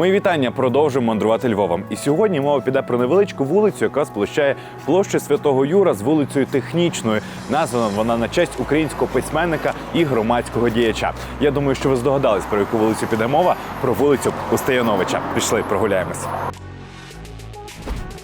Мої вітання продовжуємо мандрувати Львовом. І сьогодні мова піде про невеличку вулицю, яка сполучає площу Святого Юра з вулицею Технічною. Названа вона на честь українського письменника і громадського діяча. Я думаю, що ви здогадались, про яку вулицю піде мова про вулицю Устаяновича. Пішли, прогуляємось.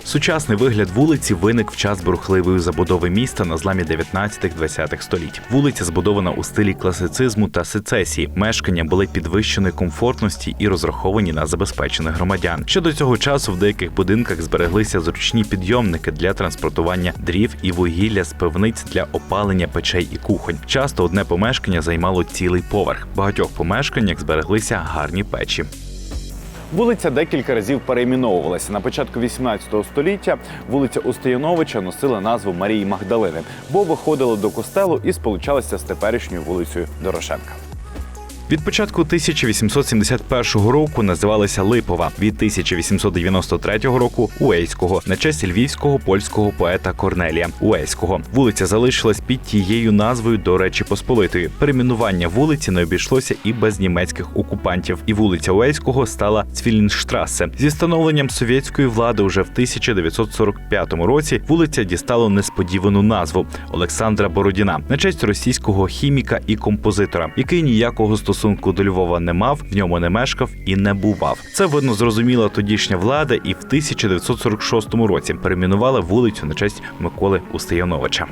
Сучасний вигляд вулиці виник в час бурхливої забудови міста на зламі 19-20 століть. Вулиця збудована у стилі класицизму та сецесії. Мешкання були підвищеної комфортності і розраховані на забезпечених громадян. Ще до цього часу в деяких будинках збереглися зручні підйомники для транспортування дрів і вугілля з пивниць для опалення печей і кухонь. Часто одне помешкання займало цілий поверх. В багатьох помешканнях збереглися гарні печі. Вулиця декілька разів перейменовувалася. На початку 18 століття вулиця Устаяновича носила назву Марії Магдалини, бо виходила до костелу і сполучалася з теперішньою вулицею Дорошенка. Від початку 1871 року називалася Липова, від 1893 року Уейського на честь львівського польського поета Корнелія Уейського. Вулиця залишилась під тією назвою до Речі Посполитої. Перейменування вулиці не обійшлося і без німецьких окупантів. І вулиця Уейського стала Цвілінштрасе. Зі становленням совєтської влади уже в 1945 році вулиця дістала несподівану назву Олександра Бородіна на честь російського хіміка і композитора, який ніякого стосунку до Львова не мав, в ньому не мешкав і не бував. Це видно зрозуміла тодішня влада, і в 1946 році перейменувала вулицю на честь Миколи Устаяновича.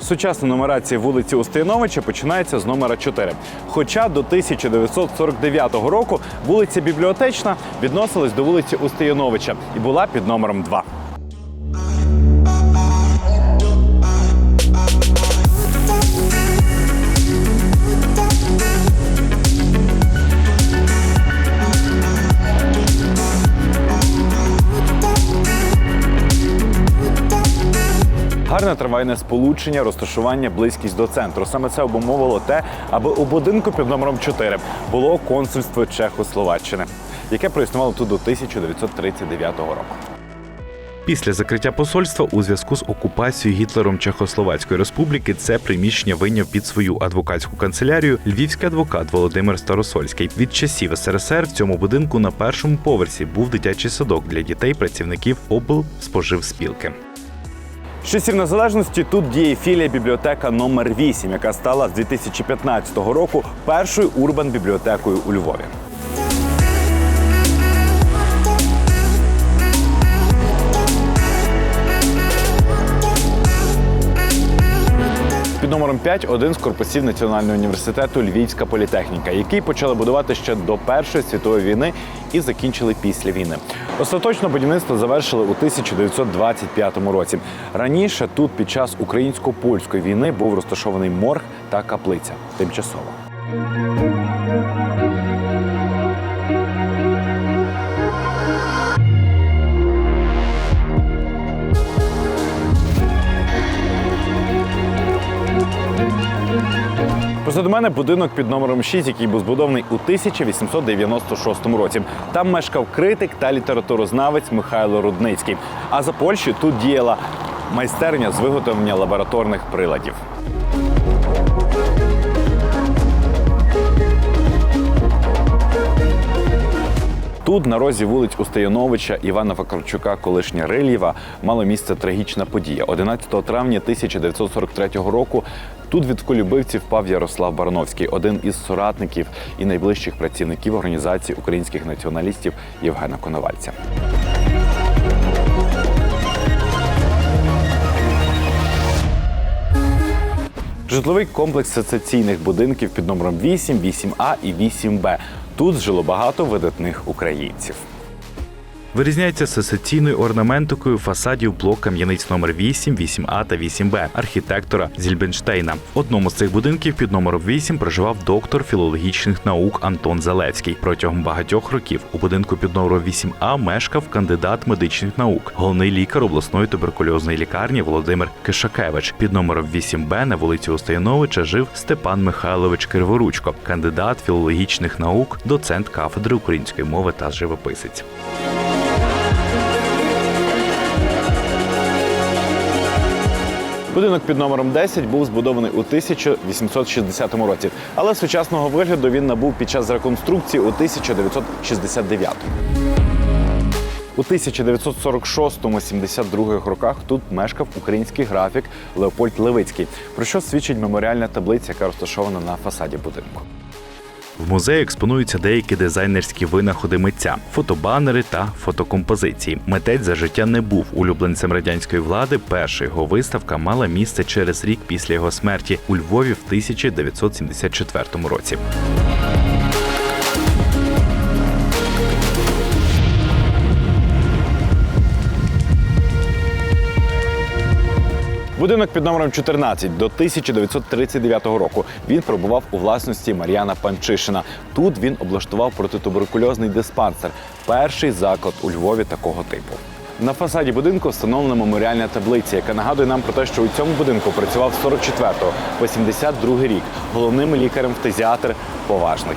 Сучасна нумерація вулиці Устаяновича починається з номера 4. Хоча до 1949 року вулиця Бібліотечна відносилась до вулиці Устаяновича і була під номером 2. Гарне трамвайне сполучення, розташування, близькість до центру. Саме це обумовило те, аби у будинку під номером 4 було консульство Чехословаччини, яке проіснувало тут до 1939 року. Після закриття посольства у зв'язку з окупацією Гітлером Чехословацької республіки це приміщення вийняв під свою адвокатську канцелярію львівський адвокат Володимир Старосольський. Від часів СРСР в цьому будинку на першому поверсі був дитячий садок для дітей працівників облспоживспілки. З часів незалежності тут діє філія бібліотека номер 8 яка стала з 2015 року першою урбан бібліотекою у Львові. Під номером 5 один з корпусів Національного університету Львівська політехніка, який почали будувати ще до Першої світової війни і закінчили після війни. Остаточно будівництво завершили у 1925 році. Раніше тут під час українсько-польської війни був розташований морг та каплиця тимчасово. Позаду мене будинок під номером 6, який був збудований у 1896 році. Там мешкав критик та літературознавець Михайло Рудницький. А за Польщі тут діяла майстерня з виготовлення лабораторних приладів. Тут, на розі вулиць Устаяновича, Івана Вакарчука, колишня Рильєва, мала місце трагічна подія. 11 травня 1943 року тут від колюбивців впав Ярослав Барановський, один із соратників і найближчих працівників організації українських націоналістів Євгена Коновальця. Житловий комплекс сецесійних будинків під номером 8, 8А і 8Б. Тут жило багато видатних українців. Вирізняється сесаційною орнаментикою фасадів блок кам'яниць номер 8, 8А та 8Б архітектора Зільбенштейна. В одному з цих будинків під номером 8 проживав доктор філологічних наук Антон Залевський. Протягом багатьох років у будинку під номером 8А мешкав кандидат медичних наук, головний лікар обласної туберкульозної лікарні Володимир Кишакевич. Під номером 8Б на вулиці Устаяновича жив Степан Михайлович Криворучко, кандидат філологічних наук, доцент кафедри української мови та живописець. Будинок під номером 10 був збудований у 1860 році, але сучасного вигляду він набув під час реконструкції у 1969. У 1946-72 роках тут мешкав український графік Леопольд Левицький, про що свідчить меморіальна таблиця, яка розташована на фасаді будинку. В музеї експонуються деякі дизайнерські винаходи митця, фотобанери та фотокомпозиції. Митець за життя не був улюбленцем радянської влади. Перша його виставка мала місце через рік після його смерті у Львові в 1974 році. Будинок під номером 14 до 1939 року він перебував у власності Мар'яна Панчишина. Тут він облаштував протитуберкульозний диспансер, перший заклад у Львові такого типу. На фасаді будинку встановлена меморіальна таблиця, яка нагадує нам про те, що у цьому будинку працював з 44 по 72 рік головним лікарем фтизіатр поважний.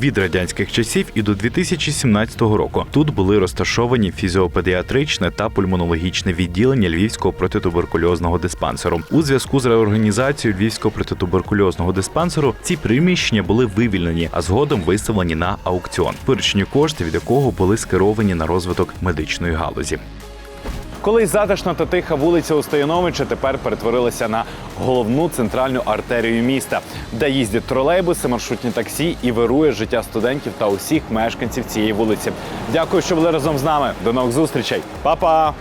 Від радянських часів і до 2017 року тут були розташовані фізіопедіатричне та пульмонологічне відділення Львівського протитуберкульозного диспансеру. У зв'язку з реорганізацією Львівського протитуберкульозного диспансеру ці приміщення були вивільнені, а згодом виставлені на аукціон, виручені кошти від якого були скеровані на розвиток медичної галузі. Колись затишна та тиха вулиця Устояновича тепер перетворилася на головну центральну артерію міста, де їздять тролейбуси, маршрутні таксі і вирує життя студентів та усіх мешканців цієї вулиці. Дякую, що були разом з нами. До нових зустрічей, Па-па!